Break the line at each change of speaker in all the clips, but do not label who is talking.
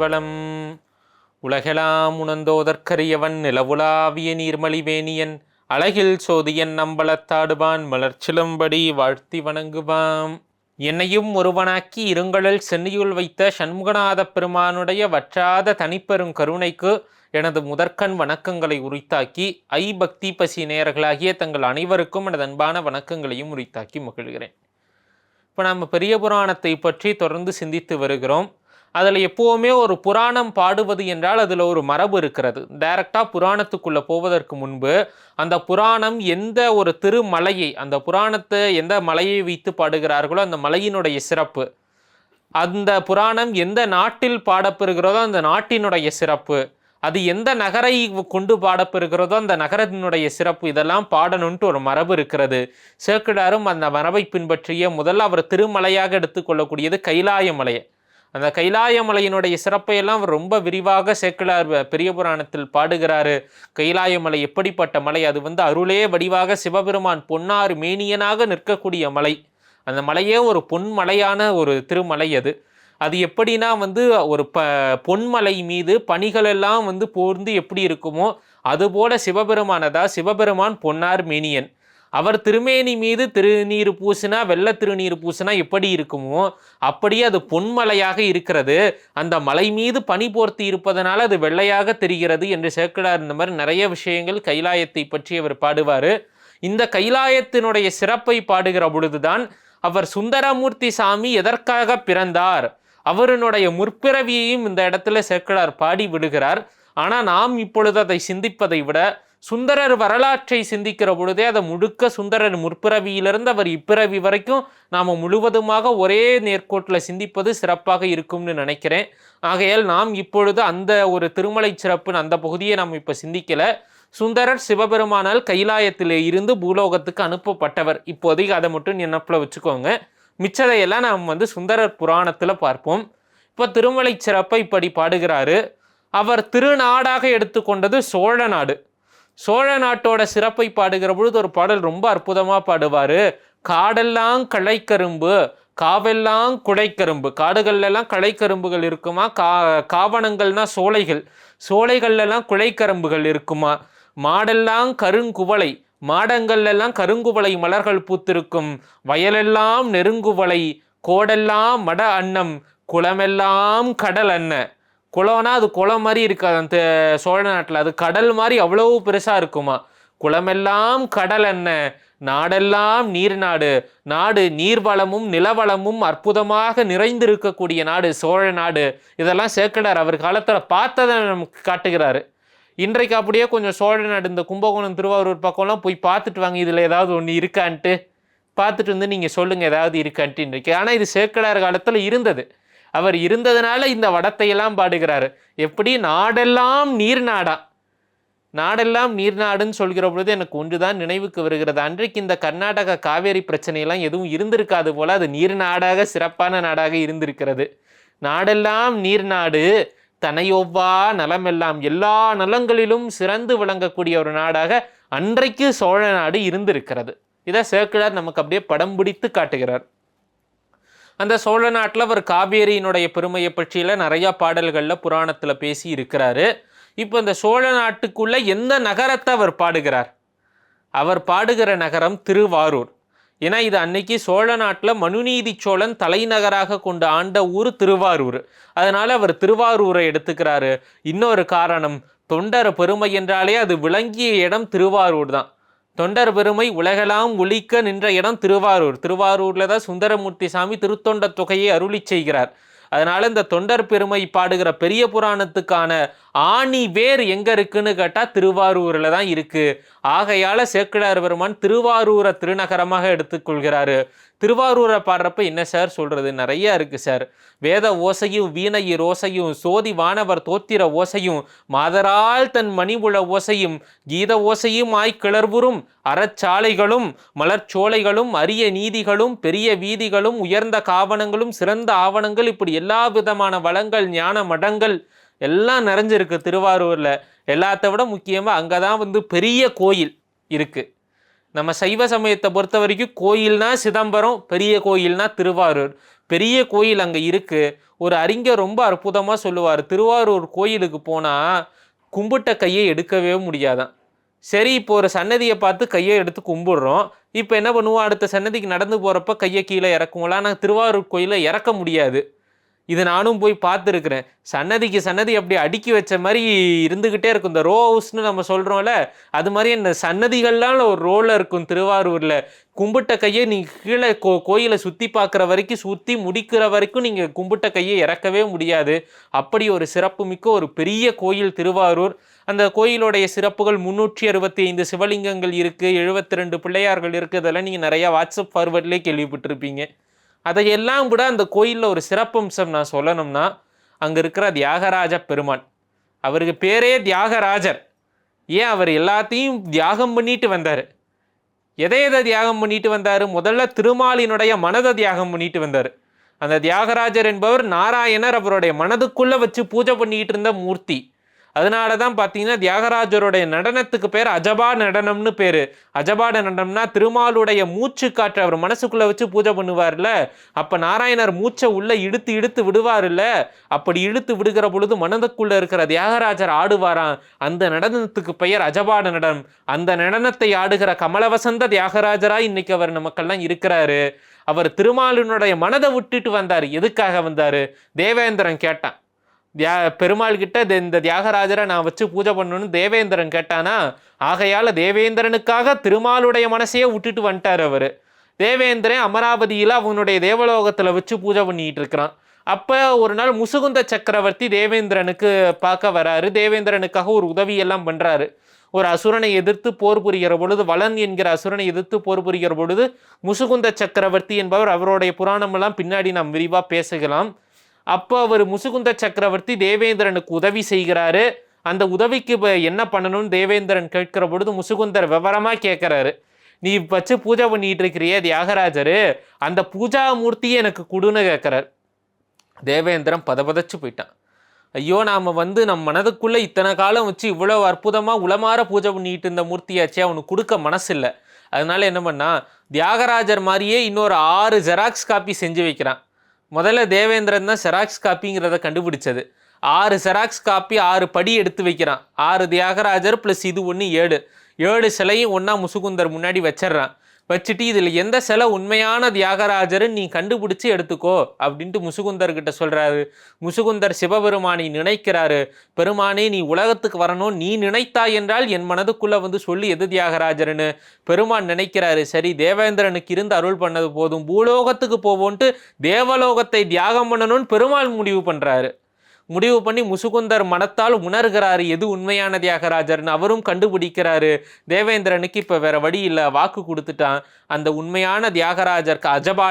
திருச்சிற்றம்பலம் உலகெலாம் உணர்ந்தோதற்கரியவன் நிலவுலாவிய நீர்மலிவேணியன் அழகில் சோதியன் நம்பளத்தாடுவான் மலர்ச்சிலும்படி வாழ்த்தி வணங்குவாம். என்னையும் ஒருவனாக்கி இருங்கடல் சென்னியுள் வைத்த சண்முகநாத பெருமானுடைய வற்றாத தனிப்பெரும் கருணைக்கு எனது முதற்கண் வணக்கங்களை உரித்தாக்கி ஐ பக்தி பசி நேயர்களாகிய தங்கள் அனைவருக்கும் எனது அன்பான வணக்கங்களையும் உரித்தாக்கி மகிழ்கிறேன். இப்போ நாம் பெரிய புராணத்தை பற்றி தொடர்ந்து சிந்தித்து வருகிறோம். அதில் எப்போவுமே ஒரு புராணம் பாடுவது என்றால் அதில் ஒரு மரபு இருக்கிறது. டைரக்டாக புராணத்துக்குள்ளே போவதற்கு முன்பு அந்த புராணம் எந்த ஒரு திருமலையை அந்த புராணத்தை எந்த மலையை வைத்து பாடுகிறார்களோ அந்த மலையினுடைய சிறப்பு. அந்த புராணம் எந்த நாட்டில் பாடப்பெறுகிறதோ அந்த நாட்டினுடைய சிறப்பு. அது எந்த நகரை கொண்டு பாடப்பெறுகிறதோ அந்த நகரத்தினுடைய சிறப்பு. இதெல்லாம் பாடணுன்ட்டு ஒரு மரபு இருக்கிறது. சேக்கிடாரும் அந்த மரபை பின்பற்றிய முதல்ல அவர் திருமலையாக எடுத்துக்கொள்ளக்கூடியது கைலாய மலையை. அந்த கைலாயமலையினுடைய சிறப்பையெல்லாம் அவர் ரொம்ப விரிவாக சேக்கிழார் பெரிய புராணத்தில் பாடுகிறாரு. கைலாயமலை எப்படிப்பட்ட மலை? அது வந்து அருளே வடிவாக சிவபெருமான் பொன்னாறு மேனியனாக நிற்கக்கூடிய மலை. அந்த மலையே ஒரு பொன்மலையான ஒரு திருமலை அது. அது எப்படின்னா வந்து ஒரு ப பொன்மலை மீது பனிகள் எல்லாம் வந்து போர்ந்து எப்படி இருக்குமோ அதுபோல சிவபெருமானதா? சிவபெருமான் பொன்னார் மேனியன். அவர் திருமேனி மீது திருநீர் பூசினா வெள்ள திருநீர் பூசினா எப்படி இருக்குமோ அப்படியே அது பொன்மலையாக இருக்கிறது. அந்த மலை மீது பனி போர்த்தி இருப்பதனால் அது வெள்ளையாக தெரிகிறது என்று சேர்க்கிறார் இந்த மாதிரி நிறைய விஷயங்கள் கைலாயத்தை பற்றி அவர் பாடுவார். இந்த கைலாயத்தினுடைய சிறப்பை பாடுகிற பொழுதுதான் அவர் சுந்தரமூர்த்தி சாமி எதற்காக பிறந்தார்? அவருடைய முற்பிறவியையும் இந்த இடத்துல சேர்க்கிறார் பாடி விடுகிறார். ஆனால் நாம் இப்பொழுது அதை சிந்திப்பதை விட சுந்தரர் வரலாற்றை சிந்திக்கிற பொழுதே அதை முழுக்க சுந்தரர் முற்பிறவியிலிருந்து அவர் இப்பிறவி வரைக்கும் நாம் முழுவதுமாக ஒரே நேர்கோட்டில் சிந்திப்பது சிறப்பாக இருக்கும்னு நினைக்கிறேன். ஆகையால் நாம் இப்பொழுது அந்த ஒரு திருமலை சிறப்புன்னு அந்த பகுதியை நாம் இப்போ சிந்திக்கலை. சுந்தரர் சிவபெருமானால் கைலாயத்திலே இருந்து பூலோகத்துக்கு அனுப்பப்பட்டவர். இப்போதைக்கு அதை மட்டும் நினப்பில் வச்சுக்கோங்க. மிச்சதையெல்லாம் நாம் வந்து சுந்தரர் புராணத்தில் பார்ப்போம். இப்போ திருமலை சிறப்பை இப்படி பாடுகிறாரு. அவர் திருநாடாக எடுத்துக்கொண்டது சோழ நாடு. சோழ நாட்டோட சிறப்பை பாடுகிற பொழுது ஒரு பாடல் ரொம்ப அற்புதமாக பாடுவார். காடெல்லாம் களைக்கரும்பு காவெல்லாம் குடைக்கரும்பு. காடுகள்லாம் களைக்கரும்புகள் இருக்குமா? கா காவணங்கள்னா சோலைகள். சோலைகள்லாம் குழைக்கரும்புகள் இருக்குமா? மாடெல்லாம் கருங்குவளை. மாடங்கள்லாம் கருங்குவளை மலர்கள் பூத்திருக்கும். வயலெல்லாம் நெருங்குவளை. கோடெல்லாம் மட அன்னம். குளமெல்லாம் கடல் அன்ன. குளம்னா அது குளம் மாதிரி இருக்காது. அந்த சோழ நாட்டில் அது கடல் மாதிரி அவ்வளவு பெருசாக இருக்குமா? குளமெல்லாம் கடல் என்ன? நாடெல்லாம் நீர் நாடு. நாடு நீர்வளமும் நிலவளமும் அற்புதமாக நிறைந்திருக்கக்கூடிய நாடு சோழ நாடு. இதெல்லாம் சேக்கடார் அவர் காலத்தில் பார்த்ததை நமக்கு காட்டுகிறாரு. இன்றைக்கு அப்படியே கொஞ்சம் சோழ நாடு இந்த கும்பகோணம் திருவாரூர் பக்கம்லாம் போய் பார்த்துட்டு வாங்க. இதில் ஏதாவது ஒன்று இருக்கான்ட்டு. பார்த்துட்டு வந்து நீங்கள் சொல்லுங்கள் ஏதாவது இருக்கான்ட்டு இன்றைக்கு. ஆனால் இது சேக்கடார் காலத்தில் இருந்தது. அவர் இருந்ததுனால இந்த வடத்தையெல்லாம் பாடுகிறாரு. எப்படி? நாடெல்லாம் நீர் நாடா நாடெல்லாம் நீர் நாடுன்னு சொல்கிற பொழுது எனக்கு ஒன்றுதான் நினைவுக்கு வருகிறது. அன்றைக்கு இந்த கர்நாடக காவேரி பிரச்சனையெல்லாம் எதுவும் இருந்திருக்காது போல அது நீர் நாடாக சிறப்பான நாடாக இருந்திருக்கிறது. நாடெல்லாம் நீர் நாடு தனையொவ்வா நலமெல்லாம் எல்லா நலங்களிலும் சிறந்து விளங்கக்கூடிய ஒரு நாடாக அன்றைக்கு சோழ நாடு இருந்திருக்கிறது. இதை சேர்க்கிழார் நமக்கு அப்படியே படம் பிடித்து காட்டுகிறார். அந்த சோழ நாட்டில் அவர் காவேரியினுடைய பெருமையை பற்றியில் நிறையா பாடல்களில் புராணத்தில் பேசி இருக்கிறாரு. இப்போ இந்த சோழ நாட்டுக்குள்ளே எந்த நகரத்தை அவர் பாடுகிறார்? அவர் பாடுகிற நகரம் திருவாரூர். ஏன்னா இது அன்னைக்கு சோழ நாட்டில் மனுநீதி சோழன் தலைநகராக கொண்டு ஆண்ட ஊர் திருவாரூர். அதனால் அவர் திருவாரூரை எடுத்துக்கிறாரு. இன்னொரு காரணம் தொண்டர் பெருமை என்றாலே அது விளங்கிய இடம் திருவாரூர் தான். தொண்டர் பெருமை உலகெல்லாம் ஒழிக்க நின்ற இடம் திருவாரூர். திருவாரூரில் தான் சுந்தரமூர்த்தி சாமி திருத்தொண்ட தொகையை அருளி செய்கிறார். அதனால் இந்த தொண்டர் பெருமை பாடுகிற பெரிய புராணத்துக்கான ஆணி வேர் எங்கே இருக்குன்னு கேட்டால் திருவாரூரில் தான் இருக்குது ஆகையால் சேக்கிழார் பெருமான் திருவாரூரை திருநகரமாக எடுத்துக்கொள்கிறாரு திருவாரூரை பாடுறப்ப என்ன சார் சொல்கிறது நிறைய இருக்குது சார். வேத ஓசையும் வீணையர் ஓசையும் சோதி வானவர் தோத்திர ஓசையும் மாதரால் தன் மணிபுழ ஓசையும் கீத ஓசையும் ஆய் கிளர்வுறும் அறச்சாலைகளும் மலர்ச்சோலைகளும் அரிய நீதிகளும் பெரிய வீதிகளும் உயர்ந்த காவணங்களும் சிறந்த ஆவணங்கள் இப்படி எல்லா விதமான வளங்கள் ஞான மடங்கள் எல்லாம் நிறைஞ்சிருக்கு திருவாரூரில். எல்லாத்த விட முக்கியமாக அங்கே தான் வந்து பெரிய கோயில் இருக்குது நம்ம சைவ சமயத்தை பொறுத்த வரைக்கும் கோயில்னா சிதம்பரம் பெரிய கோயில்னா திருவாரூர். பெரிய கோயில் அங்கே இருக்குது ஒரு அறிஞர் ரொம்ப அற்புதமாக சொல்லுவார். திருவாரூர் கோயிலுக்கு போனால் கும்பிட்ட கையை எடுக்கவே முடியாதான். சரி இப்போ ஒரு சன்னதியை பார்த்து கையை எடுத்து கும்பிடுறோம். இப்போ என்ன பண்ணுவோம்? அடுத்த சன்னதிக்கு நடந்து போகிறப்ப கையை கீழே இறக்குவோம்ல ஆனால் திருவாரூர் கோயிலில் இறக்க முடியாது. இது நானும் போய் பார்த்துருக்குறேன். சன்னதிக்கு சன்னதி அப்படி அடுக்கி வச்ச மாதிரி இருந்துக்கிட்டே இருக்கும். இந்த ரோ ஹவுஸ்னு நம்ம சொல்கிறோம்ல அது மாதிரி இந்த சன்னதிகள்லாம் ஒரு ரோவில் இருக்கும் திருவாரூரில். கும்பிட்ட கையை நீங்கள் கீழே கோ கோயிலை சுற்றி பார்க்குற வரைக்கும் சுற்றி முடிக்கிற வரைக்கும் நீங்கள் கும்பிட்ட கையை இறக்கவே முடியாது. அப்படி ஒரு சிறப்புமிக்க ஒரு பெரிய கோயில் திருவாரூர். அந்த கோயிலுடைய சிறப்புகள் முந்நூற்றி அறுபத்தி ஐந்து சிவலிங்கங்கள் இருக்குது எழுபத்தி ரெண்டு பிள்ளையார்கள் இருக்குது இதெல்லாம் நீங்கள் நிறையா வாட்ஸ்அப் ஃபார்வர்ட்லேயே கேள்விப்பட்டிருப்பீங்க. அதையெல்லாம் விட அந்த கோயிலில் ஒரு சிறப்பம்சம் நான் சொல்லணும்னா அங்கே இருக்கிற தியாகராஜ பெருமான். அவருக்கு பேரே தியாகராஜர். ஏன் அவர் எல்லாத்தையும் தியாகம் பண்ணிட்டு வந்தார்? எதை எதை தியாகம் பண்ணிட்டு வந்தார்? முதல்ல திருமாலினுடைய மனதை தியாகம் பண்ணிட்டு வந்தார். அந்த தியாகராஜர் என்பவர் நாராயணர் அவருடைய மனதுக்குள்ளே வச்சு பூஜை பண்ணிகிட்டு இருந்த மூர்த்தி. அதனால தான் பார்த்தீங்கன்னா தியாகராஜருடைய நடனத்துக்கு பேர் அஜபா நடனம்னு பேர். அஜபா நடனம்னா திருமாலுடைய மூச்சு காற்று அவர் மனசுக்குள்ளே வச்சு பூஜை பண்ணுவார்ல. அப்போ நாராயணர் மூச்சை உள்ளே இழுத்து இழுத்து விடுவார்ல அப்படி இழுத்து விடுகிற பொழுது மனதுக்குள்ளே இருக்கிற தியாகராஜர் ஆடுவாராம். அந்த நடனத்துக்கு பெயர் அஜபாட நடனம். அந்த நடனத்தை ஆடுகிற கமலவசந்த தியாகராஜராக இன்னைக்கு அவர் நமக்கெல்லாம் இருக்கிறாரு. அவர் திருமாலினுடைய மனதை விட்டுட்டு வந்தார். எதுக்காக வந்தார்? தேவேந்திரன் கேட்டான். தியா பெருமாள் கிட்ட இந்த- இந்த தியாகராஜரை நான் வச்சு பூஜை பண்ணணும்னு தேவேந்திரன் கேட்டானா ஆகையால் தேவேந்திரனுக்காக திருமாலுடைய மனசையே விட்டுட்டு வந்துட்டார் அவர். தேவேந்திரன் அமராவதியில் அவனுடைய தேவலோகத்தில் வச்சு பூஜை பண்ணிட்டு இருக்கிறான். அப்போ ஒரு நாள் முசுகுந்த சக்கரவர்த்தி தேவேந்திரனுக்கு பார்க்க வராரு. தேவேந்திரனுக்காக ஒரு உதவியெல்லாம் பண்ணுறாரு ஒரு அசுரனை எதிர்த்து போர் புரிகிற பொழுது வளன் என்கிற அசுரனை எதிர்த்து போர் புரிகிற பொழுது முசுகுந்த சக்கரவர்த்தி என்பவர் அவருடைய புராணமெல்லாம் பின்னாடி நாம் விரிவாக பேசுகலாம். அப்போ அவர் முசுகுந்த சக்கரவர்த்தி தேவேந்திரனுக்கு உதவி செய்கிறாரு. அந்த உதவிக்கு இப்போ என்ன பண்ணணும்னு தேவேந்திரன் கேட்கிற பொழுது முசுகுந்தர் விவரமாக கேட்குறாரு. நீ வச்சு பூஜை பண்ணிட்டு இருக்கிறியே தியாகராஜர். அந்த பூஜா மூர்த்தியை எனக்கு கொடுன்னு கேட்குறாரு. தேவேந்திரன் பதபதச்சு போயிட்டான். ஐயோ நாம் வந்து நம் மனதுக்குள்ளே இத்தனை காலம் வச்சு இவ்வளோ அற்புதமாக உளமாற பூஜை பண்ணிட்டு இருந்த மூர்த்தியாச்சே அவனுக்கு கொடுக்க மனசு இல்லை அதனால என்ன பண்ணா தியாகராஜர் மாதிரியே இன்னொரு ஆறு ஜெராக்ஸ் காப்பி செஞ்சு வைக்கிறான். முதல்ல தேவேந்திரன் தான் ஜெராக்ஸ் காப்பிங்கிறத கண்டுபிடிச்சது. ஆறு ஜெராக்ஸ் காப்பி ஆறு படி எடுத்து வைக்கிறான். ஆறு தியாகராஜர் ப்ளஸ் இது ஒன்று ஏழு. ஏழு சிலையும் ஒன்றா முசுகுந்தர் முன்னாடி வச்சிடுறான். வச்சுட்டு இதில் எந்த சிலை உண்மையான தியாகராஜர்னு நீ கண்டுபிடிச்சு எடுத்துக்கோ அப்படின்ட்டு முசுகுந்தர்கிட்ட சொல்கிறாரு முசுகுந்தர் சிவபெருமானை நினைக்கிறாரு. பெருமானே நீ உலகத்துக்கு வரணும். நீ நினைத்தாய் என்றால் என் மனதுக்குள்ளே வந்து சொல்லி எது தியாகராஜர்னு பெருமான் நினைக்கிறாரு. சரி தேவேந்திரனுக்கு இருந்து அருள் பண்ணது போதும். பூலோகத்துக்கு போவோன்ட்டு தேவலோகத்தை தியாகம் பண்ணணும்னு பெருமாள் முடிவு பண்ணுறாரு முடிவு பண்ணி முசுகுந்தர் மனத்தால் உணர்கிறாரு. எது உண்மையான தியாகராஜர்னு அவரும் கண்டுபிடிக்கிறாரு. தேவேந்திரனுக்கு இப்போ வேற வழி இல்லை. வாக்கு கொடுத்துட்டான். அந்த உண்மையான தியாகராஜர் அஜபா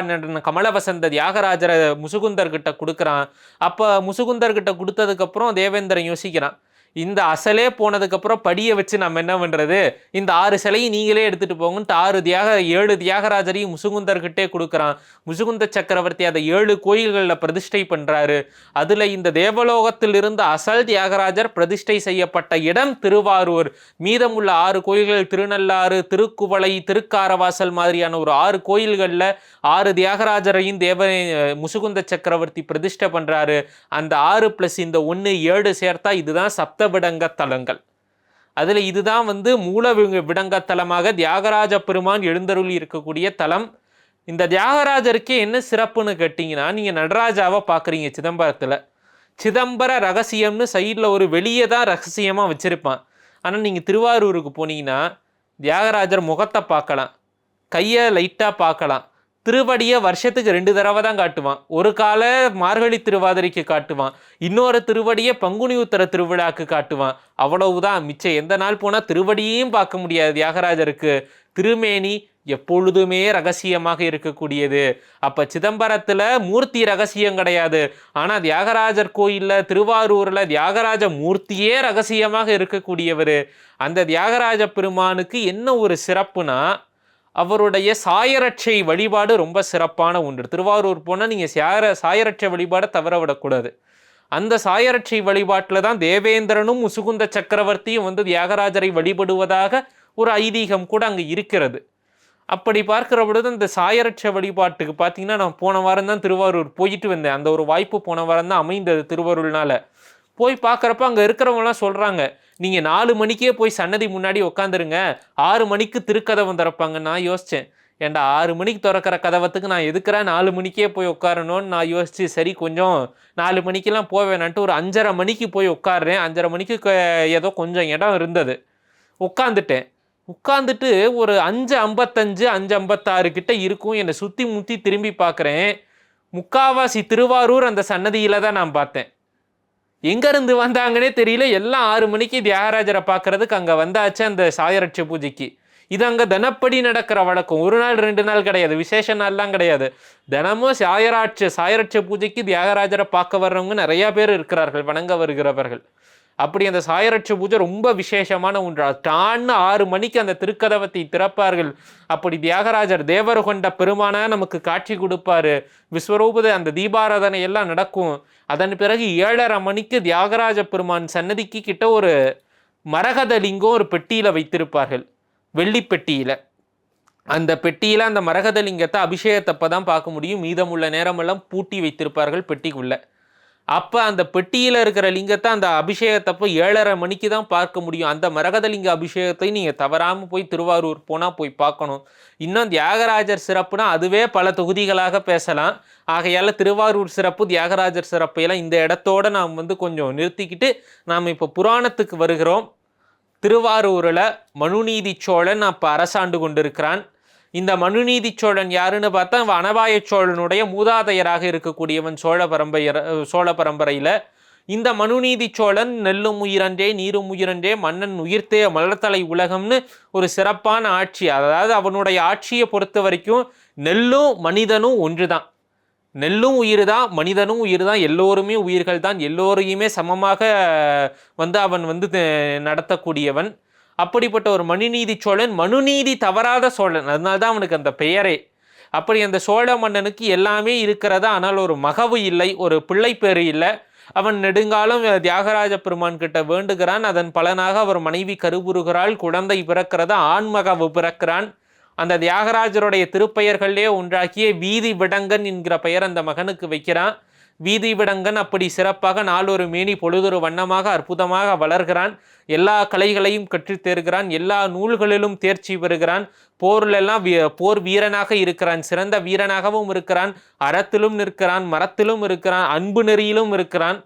கமலவசந்த தியாகராஜரை முசுகுந்தர்கிட்ட கொடுக்குறான். அப்போ முசுகுந்தர்கிட்ட கொடுத்ததுக்கப்புறம் தேவேந்திரன் யோசிக்கிறான். இந்த அசலே போனதுக்கப்புறம் படியை வச்சு நம்ம என்ன பண்ணுறது இந்த ஆறு சிலையும் நீங்களே எடுத்துகிட்டு போங்கன்ட்டு ஆறு தியாக ஏழு தியாகராஜரையும் முசுகுந்தர்கிட்டே கொடுக்குறான். முசுகுந்த சக்கரவர்த்தி அதை ஏழு கோயில்களில் பிரதிஷ்டை பண்ணுறாரு அதில் இந்த தேவலோகத்தில் இருந்து அசல் தியாகராஜர் பிரதிஷ்டை செய்யப்பட்ட இடம் திருவாரூர். மீதமுள்ள ஆறு கோயில்கள் திருநள்ளாறு திருக்குவளை திருக்காரவாசல் மாதிரியான ஒரு ஆறு கோயில்களில் ஆறு தியாகராஜரையும் தேவ முசுகுந்த சக்கரவர்த்தி பிரதிஷ்டை பண்ணுறாரு அந்த ஆறு ப்ளஸ் இந்த ஒன்று ஏழு சேர்த்தா இதுதான் சப்தவிடங்க தலங்கள் அதில் இதுதான் வந்து மூல வி- விடங்க தலமாக தியாகராஜ பெருமான் எழுந்தருள் இருக்கக்கூடிய தலம். இந்த தியாகராஜருக்கே என்ன சிறப்புன்னு கேட்டிங்கன்னா நீங்கள் நடராஜாவை பார்க்குறீங்க சிதம்பரத்தில். சிதம்பர ரகசியம்னு சைடில் ஒரு வெளியே தான் ரகசியமாக வச்சுருப்பான். ஆனால் நீங்கள் திருவாரூருக்கு போனீங்கன்னா தியாகராஜர் முகத்தை பார்க்கலாம். கையை லைட்டாக பார்க்கலாம். திருவடியை வருஷத்துக்கு ரெண்டு தடவை தான் காட்டுவான். ஒரு கால மார்கழி திருவாதிரைக்கு காட்டுவான். இன்னொரு திருவடியை பங்குனி உத்தர திருவிழாக்கு காட்டுவான். அவ்வளவுதான். மிச்சம் எந்த நாள் போனால் திருவடியையும் பார்க்க முடியாது. தியாகராஜருக்கு திருமேனி எப்பொழுதுமே ரகசியமாக இருக்கக்கூடியது. அப்போ சிதம்பரத்தில் மூர்த்தி ரகசியம் கிடையாது. ஆனால் தியாகராஜர் கோயிலில் திருவாரூரில் தியாகராஜ மூர்த்தியே ரகசியமாக இருக்கக்கூடியவர். அந்த தியாகராஜ பெருமானுக்கு என்ன ஒரு சிறப்புனா அவருடைய சாயரட்சை வழிபாடு ரொம்ப சிறப்பான ஒன்று. திருவாரூர் போனால் நீங்கள் சாயர சாயரட்சை வழிபாடை தவற விடக்கூடாது. அந்த சாயரட்சை வழிபாட்டில் தான் தேவேந்திரனும் முசுகுந்த சக்கரவர்த்தியும் வந்து தியாகராஜரை வழிபடுவதாக ஒரு ஐதீகம் கூட அங்கே இருக்கிறது. அப்படி பார்க்குற பொழுது இந்த சாயரட்ச வழிபாட்டுக்கு பார்த்தீங்கன்னா நான் போன வாரம் தான் திருவாரூர் போயிட்டு வந்தேன். அந்த ஒரு வாய்ப்பு போன வாரம் தான் அமைந்தது திருவாரூர்னால. போய் பார்க்குறப்ப அங்கே இருக்கிறவங்களாம் சொல்கிறாங்க நீங்கள் நாலு மணிக்கே போய் சன்னதி முன்னாடி உட்காந்துருங்க ஆறு மணிக்கு திருக்கதவம் திறப்பாங்க நான் யோசித்தேன் ஏன்டா ஆறு மணிக்கு திறக்கிற கதவத்துக்கு நான் எதுக்குறேன் நாலு மணிக்கே போய் உட்காரணும்னு நான் யோசித்து சரி கொஞ்சம் நாலு மணிக்கெல்லாம் போவேனான்ட்டு ஒரு அஞ்சரை மணிக்கு போய் உட்காடுறேன் அஞ்சரை மணிக்கு ஏதோ கொஞ்சம் இடம் இருந்தது. உட்காந்துட்டேன் உட்காந்துட்டு ஒரு அஞ்சு ஐம்பத்தஞ்சு அஞ்சு ஐம்பத்தாறு கிட்ட இருக்கும். என்னை சுற்றி முற்றி திரும்பி பார்க்குறேன் முக்காவாசி திருவாரூர் அந்த சன்னதியில் தான் நான் பார்த்தேன். எங்கேருந்து வந்தாங்கன்னே தெரியல. எல்லாம் ஆறு மணிக்கு தியாகராஜரை பார்க்கறதுக்கு அங்கே வந்தாச்சு அந்த சாயரட்ச பூஜைக்கு. இது அங்கே தினப்படி நடக்கிற வழக்கம். ஒரு நாள் ரெண்டு நாள் கிடையாது. விசேஷ நாள்லாம் கிடையாது. தினமும் சாயராட்ச சாயரட்ச பூஜைக்கு தியாகராஜரை பார்க்க வர்றவங்க நிறையா பேர் இருக்கிறார்கள் வணங்க வருகிறவர்கள். அப்படி அந்த சாயரட்ச பூஜை ரொம்ப விசேஷமான ஒன்று. டான்னு ஆறு மணிக்கு அந்த திருக்கதவத்தை திறப்பார்கள். அப்படி தியாகராஜர் தேவர் கொண்ட பெருமானா நமக்கு காட்சி கொடுப்பாரு. விஸ்வரூபத அந்த தீபாராதனை எல்லாம் நடக்கும். அதன் பிறகு ஏழரை மணிக்கு தியாகராஜ பெருமான் சன்னதிக்கு கிட்ட ஒரு மரகத லிங்கம் ஒரு பெட்டியில் வைத்திருப்பார்கள். வெள்ளி பெட்டியில். அந்த பெட்டியில் அந்த மரகத லிங்கத்தை அபிஷேகத்தப்ப தான் பார்க்க முடியும். மீதமுள்ள நேரமெல்லாம் பூட்டி வைத்திருப்பார்கள் பெட்டிக்குள்ளே. அப்போ அந்த பெட்டியில் இருக்கிற லிங்கத்தை அந்த அபிஷேகத்தப்போ ஏழரை மணிக்கு தான் பார்க்க முடியும். அந்த மரகதலிங்க அபிஷேகத்தை நீங்கள் தவறாமல் போய் திருவாரூர் போனால் போய் பார்க்கணும். இன்னும் தியாகராஜர் சிறப்புனா அதுவே பல தொகுதிகளாக பேசலாம். ஆகையால் திருவாரூர் சிறப்பு தியாகராஜர் சிறப்பையெல்லாம் இந்த இடத்தோட நாம் வந்து கொஞ்சம் நிறுத்திக்கிட்டு நாம் இப்போ புராணத்துக்கு வருகிறோம். திருவாரூரில் மனுநீதி சோழன் அப்போ அரசாண்டு கொண்டிருக்கிறான். இந்த மனுநீதி சோழன் யாருன்னு பார்த்தா அவன் அனபாய சோழனுடைய மூதாதையராக இருக்கக்கூடியவன் சோழ பரம்பரையர் சோழ பரம்பரையில். இந்த மனுநீதி சோழன் நெல்லும் உயிரன்றே நீரும் உயிரன்றே மன்னன் உயிர்த்தே மலர்த்தலை உலகம்னு ஒரு சிறப்பான ஆட்சி. அதாவது அவனுடைய ஆட்சியை பொறுத்த வரைக்கும் நெல்லும் மனிதனும் ஒன்று தான் நெல்லும் உயிர் தான் மனிதனும் உயிர் தான் எல்லோருமே உயிர்கள் தான் எல்லோரையுமே சமமாக வந்து அவன் வந்து நடத்தக்கூடியவன். அப்படிப்பட்ட ஒரு மனுநீதி சோழன் மனுநீதி தவறாத சோழன். அதனால தான் அவனுக்கு அந்த பெயரே. அப்படி அந்த சோழ மன்னனுக்கு எல்லாமே இருக்கிறதா? ஆனால் ஒரு மகவு இல்லை ஒரு பிள்ளை பேரு இல்லை. அவன் நெடுங்காலம் தியாகராஜ பெருமான் கிட்ட வேண்டுகிறான். அதன் பலனாக அவர் மனைவி கருபுருகிறாள் குழந்தை பிறக்கிறத ஆண்மகவு பிறக்கிறான். அந்த தியாகராஜருடைய திருப்பெயர்களே ஒன்றாகிய வீதி விடங்கன் என்கிற பெயர் அந்த மகனுக்கு வைக்கிறான். வீதி விடங்கன் அப்படி சிறப்பாக நாளொரு மேனி பொழுதொரு வண்ணமாக அற்புதமாக வளர்கிறான். எல்லா கலைகளையும் கற்றுத் தேர்கிறான் எல்லா நூல்களிலும் தேர்ச்சி பெறுகிறான். போர்லெல்லாம் வீ- போர் வீரனாக இருக்கிறான் சிறந்த வீரனாகவும் இருக்கிறான் அறத்திலும் நிற்கிறான் மரத்திலும் இருக்கிறான் அன்பு நெறியிலும் இருக்கிறான்.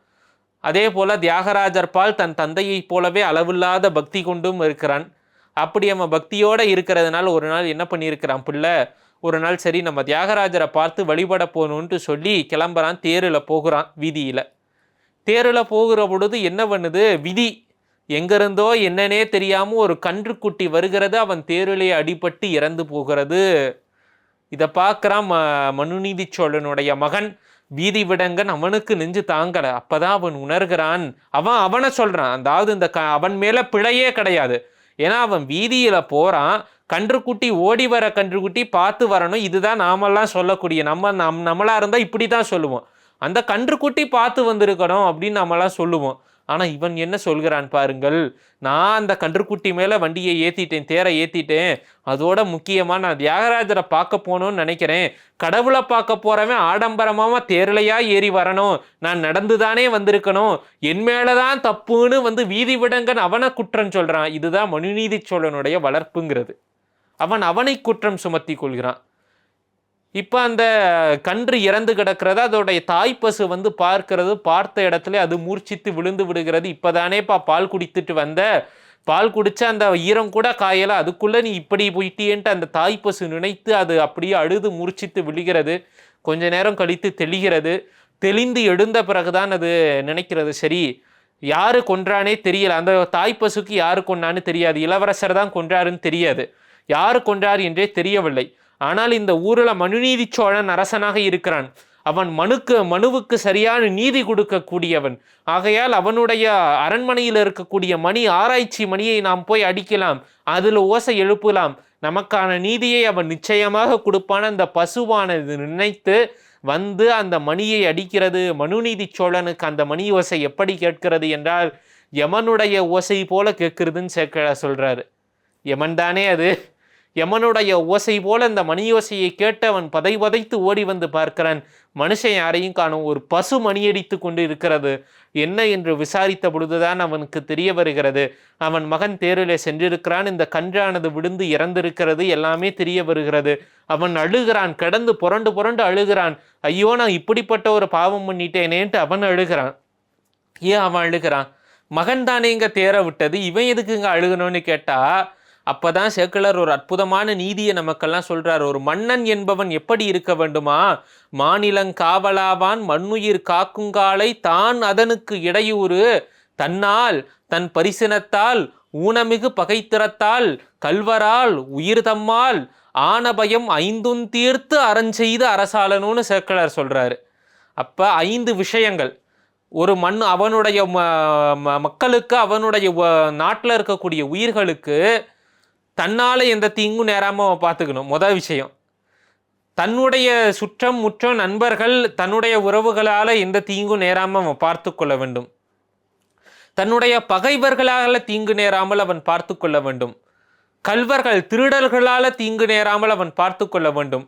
அதே போல தியாகராஜர் பால் தன் தந்தையைப் போலவே அளவில்லாத பக்தி கொண்டும் இருக்கிறான். அப்படி நம்ம பக்தியோடு இருக்கிறதுனால ஒரு நாள் என்ன பண்ணியிருக்கிறான்? பிள்ளை ஒரு நாள் சரி நம்ம தியாகராஜரை பார்த்து வழிபட போகணுன்ட்டு சொல்லி கிளம்புறான் தேரில் போகிறான் வீதியில். தேரில் போகிற பொழுது என்ன பண்ணுது? விதி எங்கிருந்தோ என்னன்னே தெரியாமல் ஒரு கன்றுக்குட்டி வருகிறது அவன் தேரிலே அடிபட்டு இறந்து போகிறது. இதை பார்க்குறான் ம மனுநீதி சோழனுடைய மகன். வீதி விடங்கன் அவனுக்கு நெஞ்சு தாங்கலை. அப்பதான் அவன் உணர்கிறான். அவன் அவனை சொல்கிறான் அதாவது இந்த க அவன் மேலே பிழையே கிடையாது. ஏன்னா அவன் வீதியில் போகிறான் கன்றுக்குட்டி ஓடி வர கன்றுக்குட்டி பார்த்து வரணும். இதுதான் நாமெல்லாம் சொல்லக்கூடிய நம்ம நம் நம்மளாக இருந்தால் இப்படி தான் சொல்லுவோம். அந்த கன்றுக்குட்டி பார்த்து வந்திருக்கணும் அப்படின்னு நம்மலாம் சொல்லுவோம். ஆனால் இவன் என்ன சொல்கிறான் பாருங்கள் நான் அந்த கன்றுக்குட்டி மேலே வண்டியை ஏற்றிட்டேன் தேரை ஏற்றிட்டேன் அதோட முக்கியமாக நான் தியாகராஜரை பார்க்க போகணும்னு நினைக்கிறேன். கடவுளை பார்க்க போகிறவன் ஆடம்பரமாக தேர்லையா ஏறி வரணும். நான் நடந்துதானே வந்திருக்கணும். என் மேலே தான் தப்புன்னு வந்து வீதி விடங்கன் அவனை குற்றம் சொல்கிறான் இதுதான் மனுநீதி சோழனுடைய வளர்ப்புங்கிறது. அவன் அவனை குற்றம் சுமத்தி கொள்கிறான். இப்போ அந்த கன்று இறந்து கிடக்கிறது அதோடைய தாய்ப்பசு வந்து பார்க்கிறது பார்த்த இடத்துல அது மூர்ச்சித்து விழுந்து விடுகிறது. இப்போதானேப்பா பால் குடித்துட்டு வந்த? பால் குடிச்ச அந்த ஈரம் கூட காயல அதுக்குள்ளே நீ இப்படி போயிட்டியேன்ட்டு அந்த தாய்ப்பசு நினைத்து அது அப்படியே அழுது மூர்ச்சித்து விழுகிறது. கொஞ்ச நேரம் கழித்து தெளிகிறது. தெளிந்து எழுந்த பிறகுதான் அது நினைக்கிறது. சரி யார் கொன்றானே தெரியல. அந்த தாய்ப்பசுக்கு யார் கொன்னான்னு தெரியாது. இளவரசர் தான் கொன்றாருன்னு தெரியாது. யார் கொன்றார் என்றே தெரியவில்லை. ஆனால் இந்த ஊரில் மனுநீதி சோழன் அரசனாக இருக்கிறான். அவன் மனுக்கு மனுவுக்கு சரியான நீதி கொடுக்கக்கூடியவன். ஆகையால் அவனுடைய அரண்மனையில் இருக்கக்கூடிய மணி ஆராய்ச்சி மணியை நாம் போய் அடிக்கலாம். அதில் ஓசை எழுப்பலாம். நமக்கான நீதியை அவன் நிச்சயமாக கொடுப்பான. அந்த பசுவானது நினைத்து வந்து அந்த மணியை அடிக்கிறது. மனுநீதி சோழனுக்கு அந்த மணி ஓசை எப்படி கேட்கிறது என்றால் யமனுடைய ஓசை போல கேட்கிறதுன்னு சேர்க்க சொல்கிறாரு யமன் தானே அது? யமனுடைய ஓசை போல இந்த ஓசையை கேட்டு அவன் பதை பதைத்து ஓடி வந்து பார்க்கிறான். மனுஷன் யாரையும் காணும் ஒரு பசு மணியடித்து கொண்டு இருக்கிறது என்ன என்று விசாரித்த பொழுதுதான் அவனுக்கு தெரிய வருகிறது. அவன் மகன் தேரிலே சென்றிருக்கிறான். இந்த கன்றானது விழுந்து இறந்திருக்கிறது. எல்லாமே தெரிய வருகிறது. அவன் அழுகிறான். கிடந்து புரண்டு புரண்டு அழுகிறான். ஐயோ நான் இப்படிப்பட்ட ஒரு பாவம் பண்ணிட்டேனேன்ட்டு அவன் அழுகிறான். ஏன் அவன் அழுகிறான்? மகன் தானே இங்கே தேர விட்டது? இவன் எதுக்கு இங்கே அழுகணும்னு அப்போ தான் சேக்கிழர் ஒரு அற்புதமான நீதியை நமக்கெல்லாம் சொல்கிறார் ஒரு மன்னன் என்பவன் எப்படி இருக்க வேண்டுமா? மாநிலங்காவலாவான் மண்ணுயிர் காக்குங்காலை தான் அதனுக்கு இடையூறு. தன்னால் தன் பரிசினத்தால் ஊனமிகு பகைத்திறத்தால் கல்வரால் உயிர் தம்மால் ஆனபயம் ஐந்தும் தீர்த்து அறஞ்செய்த அரசாளனும்னு சேக்கலர் சொல்கிறாரு அப்போ ஐந்து விஷயங்கள். ஒரு மண் அவனுடைய ம- ம- மக்களுக்கு அவனுடைய நாட்டில் இருக்கக்கூடிய உயிர்களுக்கு தன்னால் எந்த தீங்கும் நேராமல் அவன் பார்த்துக்கணும். முதல் விஷயம். தன்னுடைய சுற்றம் முற்றம் நண்பர்கள் தன்னுடைய உறவுகளால் எந்த தீங்கும் நேராமல் அவன் பார்த்து கொள்ள வேண்டும். தன்னுடைய பகைவர்களால் தீங்கு நேராமல் அவன் பார்த்து கொள்ள வேண்டும். கல்வர்கள் திருடர்களால் தீங்கு நேராமல் அவன் பார்த்து கொள்ள வேண்டும்.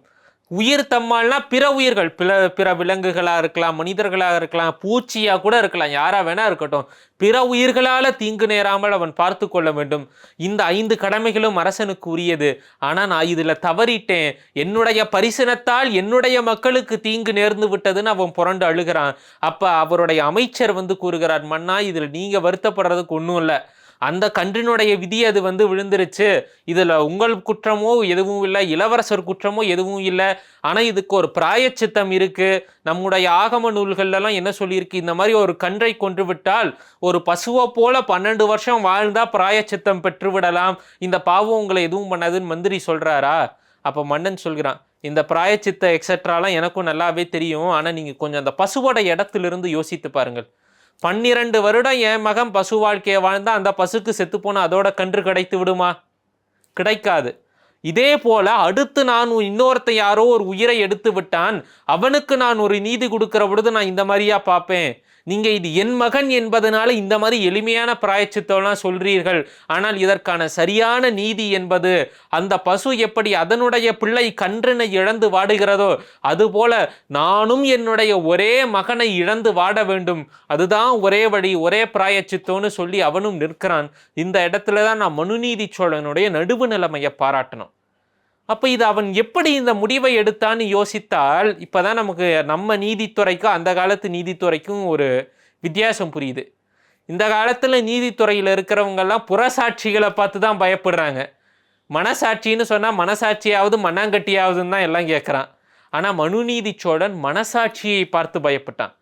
உயிர் தம்மால்னா பிற உயிர்கள் பிற பிற விலங்குகளாக இருக்கலாம் மனிதர்களாக இருக்கலாம் பூச்சியாக கூட இருக்கலாம் யாராக வேணா இருக்கட்டும். பிற உயிர்களால் தீங்கு நேராமல் அவன் பார்த்து கொள்ள வேண்டும். இந்த ஐந்து கடமைகளும் அரசனுக்கு உரியது. ஆனால் நான் இதில் தவறிட்டேன். என்னுடைய பரிசனத்தால் என்னுடைய மக்களுக்கு தீங்கு நேர்ந்து விட்டதுன்னு அவன் புரண்டு அழுகிறான். அப்போ அவருடைய அமைச்சர் வந்து கூறுகிறார் மன்னா இதில் நீங்கள் வருத்தப்படுறதுக்கு ஒன்றும் இல்லை. அந்த கன்றினுடைய விதி அது வந்து விழுந்துருச்சு. இதில் உங்கள் குற்றமோ எதுவும் இல்லை இளவரசர் குற்றமோ எதுவும் இல்லை. ஆனால் இதுக்கு ஒரு பிராயச்சித்தம் இருக்குது நம்முடைய ஆகம நூல்கள்லாம் என்ன சொல்லியிருக்கு? இந்த மாதிரி ஒரு கன்றை கொன்று விட்டால் ஒரு பசுவை போல பன்னெண்டு வருஷம் வாழ்ந்தால் பிராயச்சித்தம் பெற்று விடலாம். இந்த பாவம் உங்களை எதுவும் பண்ணாதுன்னு மந்திரி சொல்கிறாரா அப்போ மன்னன் சொல்கிறான் இந்த பிராயச்சித்த எக்ஸெட்ராலாம் எனக்கும் நல்லாவே தெரியும். ஆனால் நீங்கள் கொஞ்சம் அந்த பசுவோட இடத்துலேருந்து யோசித்து பாருங்கள். பன்னிரண்டு வருடம் என் மகன் பசு வாழ்க்கையை வாழ்ந்தால் அந்த பசுக்கு செத்து போனால் அதோட கன்று கிடைத்து விடுமா? கிடைக்காது. இதே போல அடுத்து நான் இன்னொருத்தன் யாரோ ஒரு உயிரை எடுத்து விட்டான். அவனுக்கு நான் ஒரு நீதி கொடுக்கிற பொழுது நான் இந்த மாதிரியா பார்ப்பேன். நீங்க இது என் மகன் என்பதனால இந்த மாதிரி எளிமையான பிராயச்சித்தம்லாம் சொல்றீர்கள். ஆனால் இதற்கான சரியான நீதி என்பது அந்த பசு எப்படி அதனுடைய பிள்ளை கன்றினை இழந்து வாடுகிறதோ அதுபோல நானும் என்னுடைய ஒரே மகனை இழந்து வாட வேண்டும். அதுதான் ஒரே வழி ஒரே பிராயச்சித்தோன்னு சொல்லி அவனும் நிற்கிறான். இந்த இடத்துல தான் நான் மனுநீதி சோழனுடைய நடுவு நிலைமையை பாராட்டணும். அப்போ இது அவன் எப்படி இந்த முடிவை எடுத்தான்னு யோசித்தால் இப்போ தான் நமக்கு நம்ம நீதித்துறைக்கும் அந்த காலத்து நீதித்துறைக்கும் ஒரு வித்தியாசம் புரியுது. இந்த காலத்தில் நீதித்துறையில் இருக்கிறவங்கெல்லாம் புறசாட்சிகளை பார்த்து தான் பயப்படுறாங்க. மனசாட்சின்னு சொன்னால் மனசாட்சியாவது மண்ணாங்கட்டியாவதுன்னு தான் எல்லாம் கேட்குறான் ஆனால் மனுநீதி சோழன் மனசாட்சியை பார்த்து பயப்பட்டான்.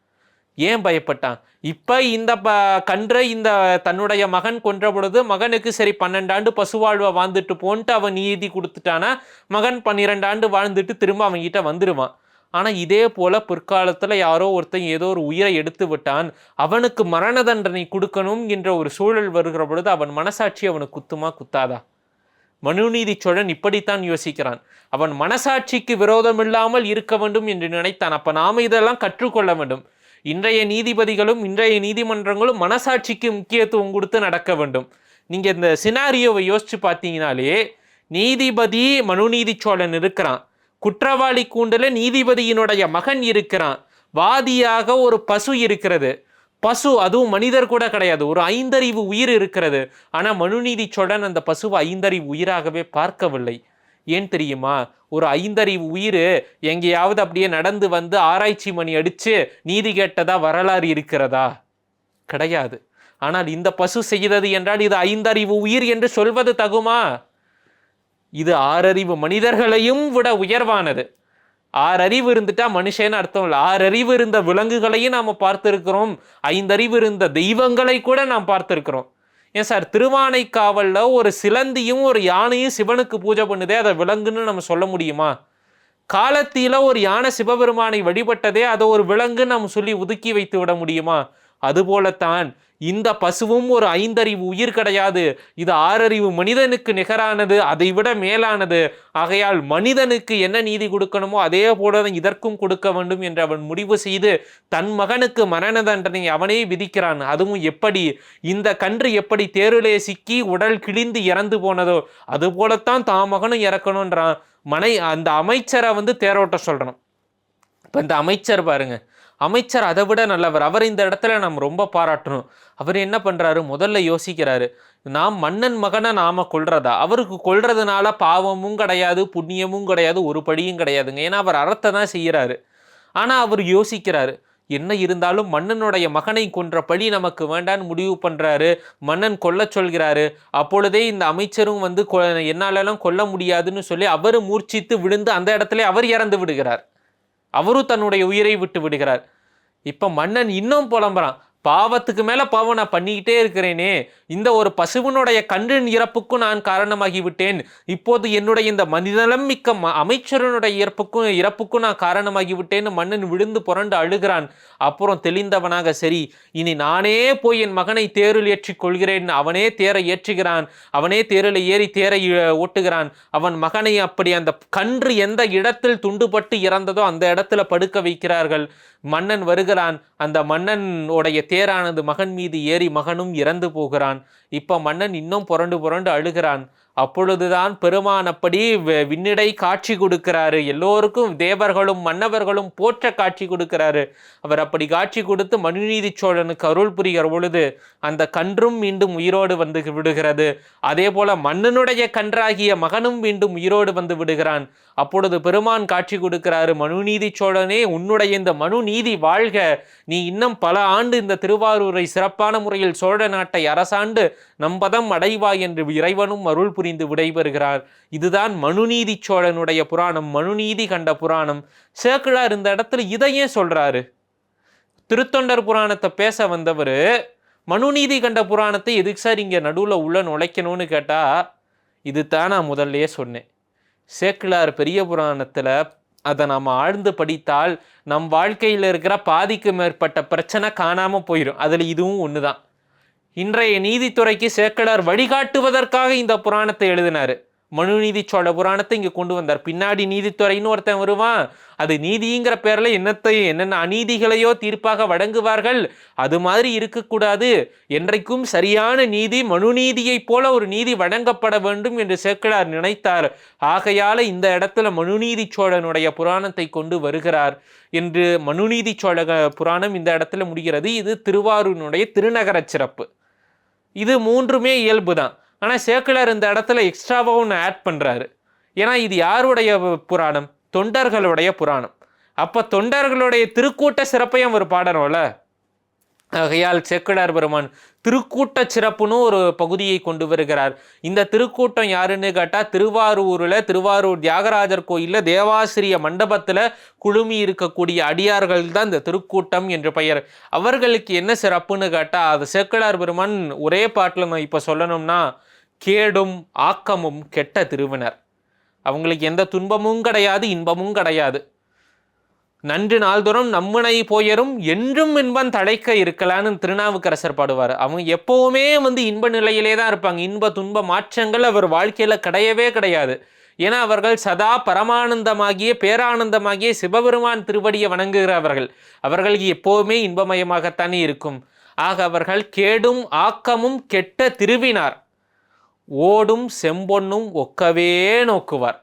ஏன் பயப்பட்டான்? இப்போ இந்த ப கன்றை இந்த தன்னுடைய மகன் கொன்ற பொழுது மகனுக்கு சரி பன்னெண்டாண்டு பசுவாழ்வை வாழ்ந்துட்டு போன்ட்டு அவன் நீதி கொடுத்துட்டானா? மகன் பன்னிரெண்டு ஆண்டு வாழ்ந்துட்டு திரும்ப அவன்கிட்ட வந்துடுவான் ஆனால் இதே போல் பிற்காலத்தில் யாரோ ஒருத்தன் ஏதோ ஒரு உயிரை எடுத்து விட்டான். அவனுக்கு மரண தண்டனை கொடுக்கணும் என்ற ஒரு சூழல் வருகிற பொழுது அவன் மனசாட்சி அவனுக்கு குத்துமா குத்தாதா? மனுநீதி சோழன் இப்படித்தான் யோசிக்கிறான். அவன் மனசாட்சிக்கு விரோதமில்லாமல் இருக்க வேண்டும் என்று நினைத்தான். அப்போ நாம் இதெல்லாம் கற்றுக்கொள்ள வேண்டும். இன்றைய நீதிபதிகளும் இன்றைய நீதிமன்றங்களும் மனசாட்சிக்கு முக்கியத்துவம் கொடுத்து நடக்க வேண்டும். நீங்கள் இந்த சினாரியோவை யோசித்து பார்த்தீங்கனாலே நீதிபதி மனுநீதி சோழன் இருக்கிறான். குற்றவாளி கூண்டில் நீதிபதியினுடைய மகன் இருக்கிறான். வாதியாக ஒரு பசு இருக்கிறது. பசு அதுவும் மனிதர் கூட கிடையாது. ஒரு ஐந்தறிவு உயிர் இருக்கிறது. ஆனால் மனுநீதி சோழன் அந்த பசுவை ஐந்தறிவு உயிராகவே பார்க்கவில்லை. ஏன் தெரியுமா? ஒரு ஐந்தறிவு உயிர் எங்கேயாவது அப்படியே நடந்து வந்து ஆராய்ச்சி மணி அடித்து நீதி கேட்டதா வரலாறு இருக்கிறதா? கிடையாது. ஆனால் இந்த பசு செய்தது என்றால் இது ஐந்தறிவு உயிர் என்று சொல்வது தகுமா? இது ஆறறிவு மனிதர்களையும் விட உயர்வானது. ஆறறிவு இருந்துட்டா மனுஷன்னு அர்த்தம் இல்லை. ஆறறிவு இருந்த விலங்குகளையும் நாம் பார்த்துருக்கிறோம். ஐந்தறிவு இருந்த தெய்வங்களை கூட நாம் பார்த்துருக்கிறோம். ஏன் சார் திருவானைக்காவலில் ஒரு சிலந்தியும் ஒரு யானையும் சிவனுக்கு பூஜை பண்ணுதே அதை விலங்குன்னு நம்ம சொல்ல முடியுமா? காலத்தில ஒரு யானை சிவபெருமானை வழிபட்டதே அதை ஒரு விலங்கு நம்ம சொல்லி ஒதுக்கி வைத்து விட முடியுமா? அதுபோலத்தான் இந்த பசுவும் ஒரு ஐந்தறிவு உயிர் கிடையாது. இது ஆறறிவு மனிதனுக்கு நிகரானது அதை விட மேலானது. ஆகையால் மனிதனுக்கு என்ன நீதி கொடுக்கணுமோ அதே போலதான் இதற்கும் கொடுக்க வேண்டும் என்று அவன் முடிவு செய்து தன் மகனுக்கு மரண தண்டனை அவனே விதிக்கிறான். அதுவும் எப்படி? இந்த கன்று எப்படி தேருலே சிக்கி உடல் கிழிந்து இறந்து போனதோ அது போலத்தான் தான் மகனும் இறக்கணுன்றான் மனை அந்த அமைச்சரை வந்து தேரோட்ட சொல்லணும் இப்போ இந்த அமைச்சர் பாருங்கள் அமைச்சர் அதை விட நல்லவர். அவர் இந்த இடத்துல நம்ம ரொம்ப பாராட்டணும். அவர் என்ன பண்ணுறாரு முதல்ல யோசிக்கிறாரு. நாம் மன்னன் மகனை நாம் கொள்றதா அவருக்கு கொள்றதுனால பாவமும் கிடையாது புண்ணியமும் கிடையாது ஒரு படியும் கிடையாதுங்க. ஏன்னா அவர் அறத்தை தான் செய்கிறாரு. ஆனால் அவர் யோசிக்கிறாரு என்ன இருந்தாலும் மன்னனுடைய மகனை கொன்ற பழி நமக்கு வேண்டான்னு முடிவு பண்ணுறாரு மன்னன் கொல்லச் சொல்கிறாரு. அப்பொழுதே இந்த அமைச்சரும் வந்து கொ- என்னாலெல்லாம் கொல்ல முடியாதுன்னு சொல்லி அவர் மூர்ச்சித்து விழுந்து அந்த இடத்துல அவர் இறந்து விடுகிறார். அவரும் தன்னுடைய உயிரை விட்டு விடுகிறார். இப்போ மன்னன் இன்னும் புலம்புறான். பாவத்துக்கு மேலே பாவம் நான் பண்ணிக்கிட்டே இருக்கிறேனே. இந்த ஒரு பசுவனுடைய கன்றின் இறப்புக்கும் நான் காரணமாகி விட்டேன் இப்போது என்னுடைய இந்த மனிதனம் மிக்க ம- அமைச்சரனுடைய இறப்புக்கும் இறப்புக்கும் நான் காரணமாகி விட்டேன்னு மன்னன் விழுந்து புரண்டு அழுகிறான். அப்புறம் தெளிந்தவனாக சரி இனி நானே போய் என் மகனை தேரில் ஏற்றிக் கொள்கிறேன். அவனே தேரை ஏற்றுகிறான். அவனே தேரில் ஏறி தேரை ஓட்டுகிறான். அவன் மகனை அப்படி அந்த கன்று எந்த இடத்தில் துண்டுபட்டு இறந்ததோ அந்த இடத்துல படுக்க வைக்கிறார்கள். மன்னன் வருகிறான். அந்த மன்னன் உடைய தேரானது மகன் மீது ஏறி மகனும் இறந்து போகிறான். இப்போ மன்னன் இன்னும் புரண்டு புரண்டு அழுகிறான். அப்பொழுதுதான் பெருமான் அப்படி விண்ணிடை காட்சி கொடுக்கிறாரு. எல்லோருக்கும் தேவர்களும் மன்னவர்களும் போற்ற காட்சி கொடுக்கிறாரு. அவர் அப்படி காட்சி கொடுத்து மனுநீதி சோழனுக்கு அருள் புரிகிற பொழுது அந்த கன்றும் மீண்டும் உயிரோடு வந்து விடுகிறது. அதே போல மன்னனுடைய கன்றாகிய மகனும் மீண்டும் உயிரோடு வந்து விடுகிறான். அப்பொழுது பெருமான் காட்சி கொடுக்கிறாரு மனுநீதி சோழனே உன்னுடைய இந்த மனு நீதி வாழ்க. நீ இன்னும் பல ஆண்டு இந்த திருவாரூரை சிறப்பான முறையில் சோழ நாட்டை அரசாண்டு நம்பதம் அடைவாய் என்று இறைவனும் அருள் புரிந்து விடைபெறுகிறார் இதுதான் மனுநீதி சோழனுடைய புராணம். மனுநீதி கண்ட புராணம். சேக்கிழார் இந்த இடத்துல இதையே சொல்றாரு? திருத்தொண்டர் புராணத்தை பேச வந்தவர் மனுநீதி கண்ட புராணத்தை எதுக்கு சார் இங்கே நடுவில் உள்ள நுழைக்கணும்னு கேட்டா இதுதான் நான் முதல்லையே சொன்னேன். சேக்கிழார் பெரிய புராணத்தில் அதை நாம் ஆழ்ந்து படித்தால் நம் வாழ்க்கையில் இருக்கிற பாதிக்கு மேற்பட்ட பிரச்சனை காணாமல் போயிடும் அதில் இதுவும் ஒன்று தான் இன்றைய நீதித்துறைக்கு சேக்கிழார் வழிகாட்டுவதற்காக இந்த புராணத்தை எழுதினார். மனுநீதி சோழ புராணத்தை இங்கே கொண்டு வந்தார். பின்னாடி நீதித்துறைன்னு ஒருத்தன் வருவான். அது நீதிங்கிற பேரில் என்னத்தையும் என்னென்ன அநீதிகளையோ தீர்ப்பாக வழங்குவார்கள்? அது மாதிரி இருக்கக்கூடாது. என்றைக்கும் சரியான நீதி மனுநீதியைப் போல ஒரு நீதி வழங்கப்பட வேண்டும் என்று சேக்கிழார் நினைத்தார். ஆகையால இந்த இடத்துல மனுநீதி சோழனுடைய புராணத்தை கொண்டு வருகிறார் என்று மனுநீதி சோழ புராணம் இந்த இடத்துல முடிகிறது. இது திருவாரூனுடைய திருநகர சிறப்பு. இது மூன்றுமே இயல்பு தான் ஆனால் சேக்கிழார் இந்த இடத்துல எக்ஸ்ட்ராவாக ஒன்று ஆட் பண்ணுறாரு ஏன்னா இது யாருடைய புராணம்? தொண்டர்களுடைய புராணம். அப்போ தொண்டர்களுடைய திருக்கூட்ட சிறப்பையும் அவர் பாடணும்ல? ஆகையால் சேக்கிழார் பெருமான் திருக்கூட்ட சிறப்புன்னு ஒரு பகுதியை கொண்டு வருகிறார். இந்த திருக்கூட்டம் யாருன்னு கேட்டால் திருவாரூரில் திருவாரூர் தியாகராஜர் கோயிலில் தேவாசிரிய மண்டபத்தில் குழுமி இருக்கக்கூடிய அடியார்கள் தான் இந்த திருக்கூட்டம் என்று பெயர். அவர்களுக்கு என்ன சிறப்புன்னு கேட்டால் அது சேக்கிழார் பெருமான் ஒரே பாட்டில் நான் இப்போ சொல்லணும்னா கேடும் ஆக்கமும் கெட்ட திருவினர். அவங்களுக்கு எந்த துன்பமும் கிடையாது இன்பமும் கிடையாது. நன்று நாள்தோறும் நம்மனை போயரும் என்றும் இன்பம் தழைக்க இருக்கலான்னு திருநாவுக்கரசர் பாடுவார். அவங்க எப்போவுமே வந்து இன்ப நிலையிலே தான் இருப்பாங்க. இன்ப துன்ப மாற்றங்கள் அவர் வாழ்க்கையில் கிடையவே கிடையாது. ஏன்னா அவர்கள் சதா பரமானந்தமாகிய பேரானந்தமாகிய சிவபெருமான் திருவடியை வணங்குகிறவர்கள். அவர்களுக்கு எப்போவுமே இன்பமயமாகத்தானே இருக்கும். ஆக அவர்கள் கேடும் ஆக்கமும் கெட்ட திருவினார். ஓடும் செம்பொன்னும் ஒக்கவே நோக்குவார்.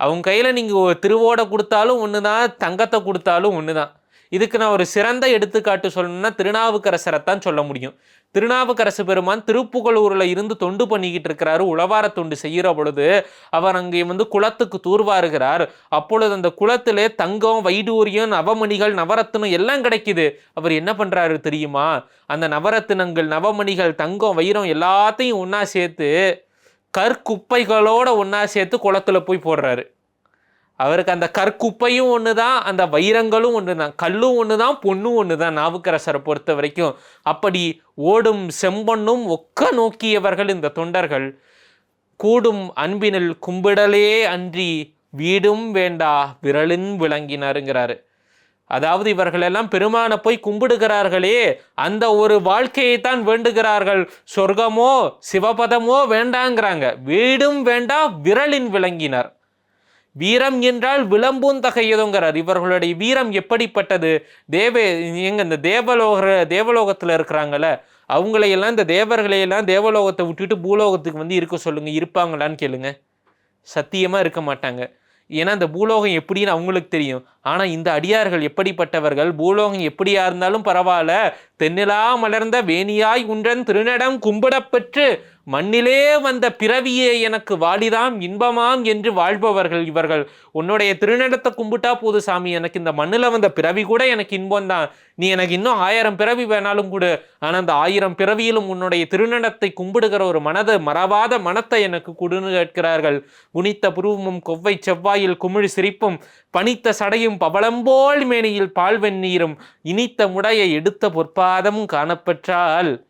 அவங்க கையில் நீங்கள் திருவோடை கொடுத்தாலும் ஒன்று தான் தங்கத்தை கொடுத்தாலும் ஒன்று தான் இதுக்கு நான் ஒரு சிறந்த எடுத்துக்காட்டு சொல்லணும்னா திருநாவுக்கரசரை தான் சொல்ல முடியும். திருநாவுக்கரசு பெருமான் திருப்புகலூரில் இருந்து தொண்டு பண்ணிக்கிட்டு இருக்கிறாரு உழவார தொண்டு செய்கிற பொழுது அவர் அங்கே வந்து குளத்துக்கு தூர்வாருகிறார். அப்பொழுது அந்த குளத்திலே தங்கம் வைடூரியம் நவமணிகள் நவரத்தினம் எல்லாம் கிடைக்குது. அவர் என்ன பண்ணுறாரு தெரியுமா? அந்த நவரத்தினங்கள் நவமணிகள் தங்கம் வைரம் எல்லாத்தையும் ஒன்றா சேர்த்து கற்குப்பைகளோட ஒன்றா சேர்த்து குளத்தில் போய் போடுறாரு. அவருக்கு அந்த கற்குப்பையும் ஒன்று தான் அந்த வைரங்களும் ஒன்று தான் கல்லும் ஒன்று தான் பொண்ணும் ஒன்று தான் நாவுக்கரசரை பொறுத்த வரைக்கும். அப்படி ஓடும் செம்பொன்னும் ஒக்க நோக்கியவர்கள் இந்த தொண்டர்கள். கூடும் அன்பினில் கும்பிடலே அன்றி வீடும் வேண்டா விரலின் விளங்கினாருங்கிறாரு. அதாவது இவர்கள் எல்லாம் பெருமானை போய் கும்பிடுகிறார்களே அந்த ஒரு வாழ்க்கையை தான் வேண்டுகிறார்கள். சொர்க்கமோ சிவபதமோ வேண்டாங்கிறாங்க. வீடும் வேண்டா விரலின் விளங்கினார். வீரம் என்றால் விளம்புந்தகையதுங்கிறார் இவர்களுடைய வீரம் எப்படிப்பட்டது? தேவே எங்க இந்த தேவலோக தேவலோகத்துல இருக்கிறாங்கல்ல அவங்களையெல்லாம் இந்த தேவர்களையெல்லாம் தேவலோகத்தை விட்டுட்டு பூலோகத்துக்கு வந்து இருக்க சொல்லுங்க இருப்பாங்களான்னு கேளுங்க. சத்தியமா இருக்க மாட்டாங்க. ஏன்னா இந்த பூலோகம் எப்படின்னு அவங்களுக்கு தெரியும். ஆனால் இந்த அடியார்கள் எப்படிப்பட்டவர்கள்? பூலோகம் எப்படியா இருந்தாலும் பரவாயில்ல. தென்னிலா மலர்ந்த வேணியாய் உன்றன் திருநடம் கும்பிடப்பெற்று மண்ணிலே வந்த பிறவியே எனக்கு வாடிதாம் இன்பமாம் என்று வாழ்பவர்கள் இவர்கள். உன்னுடைய திருநடத்தை கும்பிட்டா போது சாமி எனக்கு இந்த மண்ணில் வந்த பிறவி கூட எனக்கு இன்பம் தான். நீ எனக்கு இன்னும் ஆயிரம் பிறவி வேணாலும் கூட. ஆனால் அந்த ஆயிரம் பிறவியிலும் உன்னுடைய திருநடத்தை கும்பிடுகிற ஒரு மனதை மறவாத மனத்தை எனக்கு கொடுன்னு கேட்கிறார்கள். குனித்த புருவமும் கொவ்வை செவ்வாயில் குமிழ் சிரிப்பும் பனித்த சடையும் பவளம்போல் மேனியில் பால்வெந்நீரும் இனித்த முடையை எடுத்த பொற்பாதமும் காணப்பெற்றால்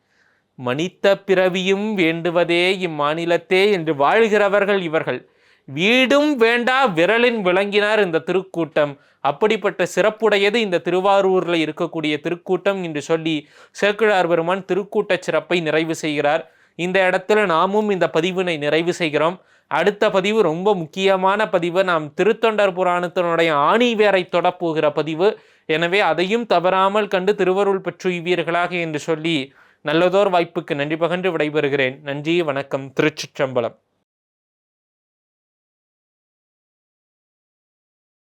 மனித்த பிறவியும் வேண்டுவதே இம்மாநிலத்தே என்று வாழ்கிறவர்கள் இவர்கள். வீடும் வேண்டா விரலின் விளங்கினார் இந்த திருக்கூட்டம். அப்படிப்பட்ட சிறப்புடையது இந்த திருவாரூரில் இருக்கக்கூடிய திருக்கூட்டம் என்று சொல்லி சேக்கிழார் பெருமான் திருக்கூட்ட சிறப்பை நிறைவு செய்கிறார். இந்த இடத்துல நாமும் இந்த பதிவினை நிறைவு செய்கிறோம். அடுத்த பதிவு ரொம்ப முக்கியமான பதிவு. நாம் திருத்தொண்டர் புராணத்தினுடைய ஆணி வேரை தொடப்போகிற பதிவு. எனவே அதையும் தவறாமல் கண்டு திருவருள் பெற்றுவீர்களாக என்று சொல்லி நல்லதோர் வாய்ப்புக்கு நன்றி பகன்று விடைபெறுகிறேன். நன்றி வணக்கம். திருச்சிற்றம்பலம்.